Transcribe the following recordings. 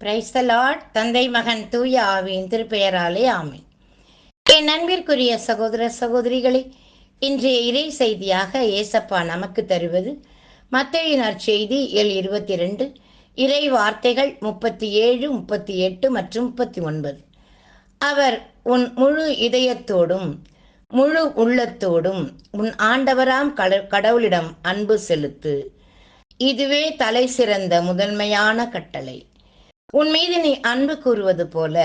Praise the Lord தந்தை மகன் தூய ஆவியின் திருப்பெயராலே ஆமை என் நண்பிற்குரிய சகோதர சகோதரிகளே இன்றைய இறை செய்தியாக ஏசப்பா நமக்கு தருவது மத்தையினர் செய்தி எல் இருபத்தி ரெண்டு இறை வார்த்தைகள் முப்பத்தி ஏழு முப்பத்தி எட்டு மற்றும் முப்பத்தி ஒன்பது அவர் உன் முழு இதயத்தோடும் முழு உள்ளத்தோடும் உன் ஆண்டவராம் கட கடவுளிடம் அன்பு செலுத்து. இதுவே தலை சிறந்த முதன்மையான கட்டளை. உன் மீது நீ அன்பு கூறுவது போல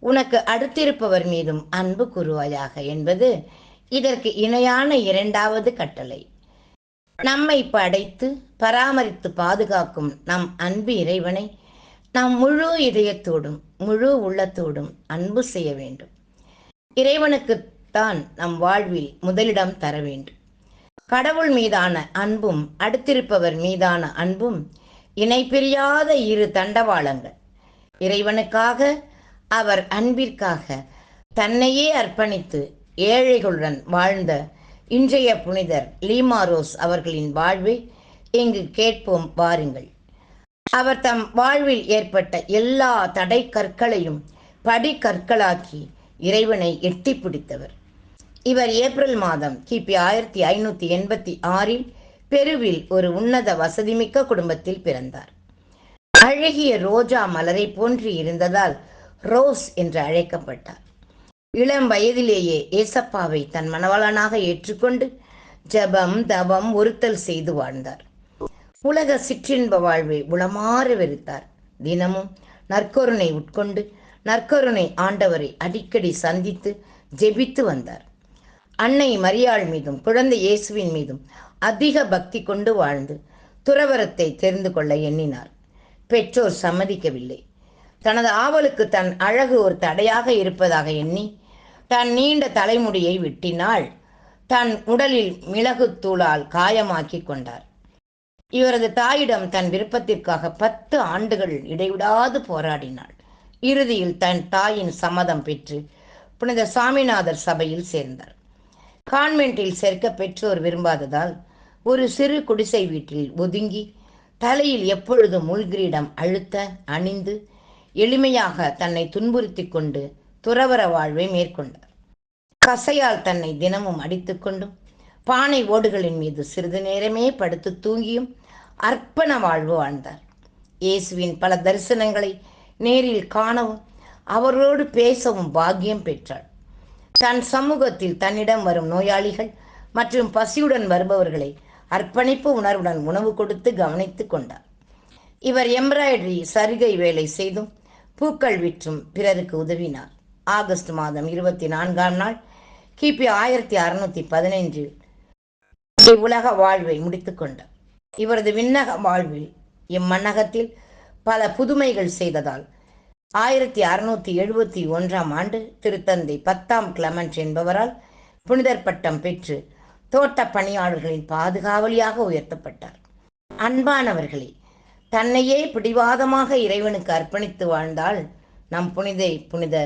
உனக்கு அடுத்திருப்பவர் மீதும் அன்பு கூறுவாயாக என்பது இதற்கு இணையான இரண்டாவது கட்டளை. நம்மை படைத்து பராமரித்து பாதுகாக்கும் நம் அன்பு இறைவனை நாம் முழு இதயத்தோடும் முழு உள்ளத்தோடும் அன்பு செய்ய வேண்டும். இறைவனுக்குத்தான் நம் வாழ்வில் முதலிடம் தர வேண்டும். கடவுள் மீதான அன்பும் அடுத்திருப்பவர் மீதான அன்பும் இணைப்பிரியாத இரு தண்டவாளங்கள். இறைவனுக்காக அவர் அன்பிற்காக தன்னையே அர்ப்பணித்து ஏழைகளுடன் வாழ்ந்த இன்றைய புனிதர் லீமாரோஸ் அவர்களின் வாழ்வை இங்கு கேட்போம் வாருங்கள். அவர் தம் வாழ்வில் ஏற்பட்ட எல்லா தடை கற்களையும் படி கற்களாக்கி இறைவனை எட்டி பிடித்தவர். இவர் ஏப்ரல் மாதம் கிபி ஆயிரத்தி ஐநூற்றி எண்பத்தி ஆறில் பெருவில் ஒரு உன்னத வசதிமிக்க குடும்பத்தில் பிறந்தார். அழகிய ரோஜா மலரை போன்று இருந்ததால் ரோஸ் என்று அழைக்கப்பட்டார். இளம் வயதிலேயே ஏசப்பாவை தன் மணவாளனாக ஏற்றுக்கொண்டு ஜபம் தவம் ஒருத்தல் செய்து வாழ்ந்தார். உலக சிற்றின்ப வாழ்வை உளமாற வெறுத்தார். தினமும் நற்கருணை உட்கொண்டு நற்கருணை ஆண்டவரை அடிக்கடி சந்தித்து ஜெபித்து வந்தார். அன்னை மரியாள் மீதும் குழந்தை இயேசுவின் மீதும் அதிக பக்தி கொண்டு வாழ்ந்து துறவரத்தை தெரிந்து கொள்ள எண்ணினார். பெற்றோர் சம்மதிக்கவில்லை. தனது ஆவலுக்கு தன் அழகு ஒரு தடையாக இருப்பதாக எண்ணி தன் நீண்ட தலைமுடியை வெட்டினாள். தன் உடலில் மிளகுத்தூளால் காயமாக்கி கொண்டார். இவரது தாயிடம் தன் விருப்பத்திற்காக பத்து ஆண்டுகள் இடைவிடாது போராடினாள். இறுதியில் தன் தாயின் சம்மதம் பெற்று புனித சாமிநாதர் சபையில் சேர்ந்தார். கான்வென்ட்டில் சேர்க்க பெற்றோர் விரும்பாததால் ஒரு சிறு குடிசை வீட்டில் ஒதுங்கி தலையில் எப்பொழுதும் முள்கிரீடம் அழுத்த அணிந்து எளிமையாக தன்னை துன்புறுத்தி கொண்டு துறவர வாழ்வை மேற்கொண்டார். கசையால் தன்னை தினமும் அடித்துக்கொண்டும் பானை ஓடுகளின் மீது சிறிது நேரமே படுத்து தூங்கியும் அர்ப்பண வாழ்வு வாழ்ந்தார். இயேசுவின் பல தரிசனங்களை நேரில் காணவும் அவரோடு பேசவும் பாக்கியம் பெற்றாள் தன் சமூகத்தில் தன்னிடம் வரும் நோயாளிகள் மற்றும் பசியுடன் வருபவர்களை அர்ப்பணிப்பு உணர்வுடன் உணவு கொடுத்து கவனித்து கொண்டார். இவர் எம்ப்ராய்டரி சருகை வேலை செய்தும் பூக்கள் விற்றும் பிறருக்கு உதவினார். ஆகஸ்ட் மாதம் இருபத்தி நான்காம் நாள் கிபி ஆயிரத்தி அறுநூத்தி பதினைஞ்சில் உலக வாழ்வை முடித்து கொண்டார். இவரது விண்ணக வாழ்வில் இம்மன்னகத்தில் பல புதுமைகள் செய்ததால் ஆயிரத்தி அறுநூத்தி எழுபத்தி ஒன்றாம் ஆண்டு திருத்தந்தை பத்தாம் கிளமன்ட் என்பவரால் புனிதர் பட்டம் பெற்று தோட்ட பணியாளர்களின் பாதுகாவலியாக உயர்த்தப்பட்டார். அன்பானவர்களே தன்னையே பிடிவாதமாக இறைவனுக்கு அர்ப்பணித்து வாழ்ந்தால் நம் புனிதை புனித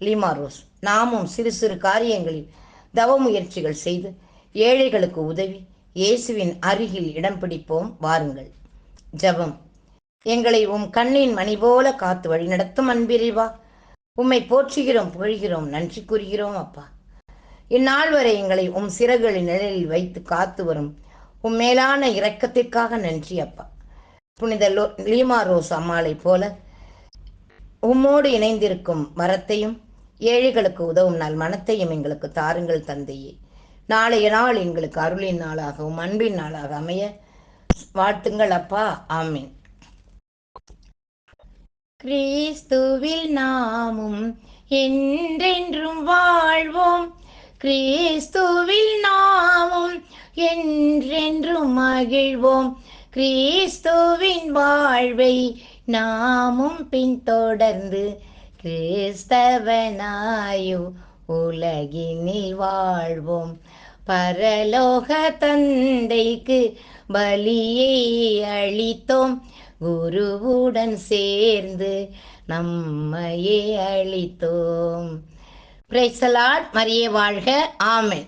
லீமாரோஸ் நாமும் சிறு சிறு காரியங்களில் தவ முயற்சிகள் செய்து ஏழைகளுக்கு உதவி இயேசுவின் அருகில் இடம் பிடிப்போம் வாருங்கள். ஜபம். எங்களை உம் கண்ணின் மணி போல காத்து வழிநடத்தும் அன்பிரிவா உம்மை போற்றுகிறோம் புகழ்கிறோம் நன்றி கூறுகிறோம் அப்பா. இந்நாள் வரை எங்களை உம் சிறகுகளின் நிழலில் வைத்து காத்து வரும் உம் மேலான இரக்கத்திற்காக நன்றி அப்பா. புனித லோ லீமா ரோஸ் அம்மாளை போல உம்மோடு இணைந்திருக்கும் மரத்தையும் ஏழைகளுக்கு உதவும் நல் மனத்தையும் எங்களுக்கு தாருங்கள் தந்தையே. நாளைய நாள் எங்களுக்கு அருளின் நாளாகவும் அன்பின் நாளாக அமைய வாழ்த்துங்கள் அப்பா. ஆமீன். கிறிஸ்துவில் நாமும் என்றென்றும் வாழ்வோம். கிறிஸ்துவில் நாமும் என்றென்றும் மகிழ்வோம். கிறிஸ்துவின் வாழ்வை நாமும் பின்தொடர்ந்து கிறிஸ்தவனாயு உலகினில் வாழ்வோம். பரலோக தந்தைக்கு பலியை அளித்தோம். குருவுடன் சேர்ந்து நம்மையே அளித்தோம். பிரைசலாட் மரியே வாழ்க. ஆமென்.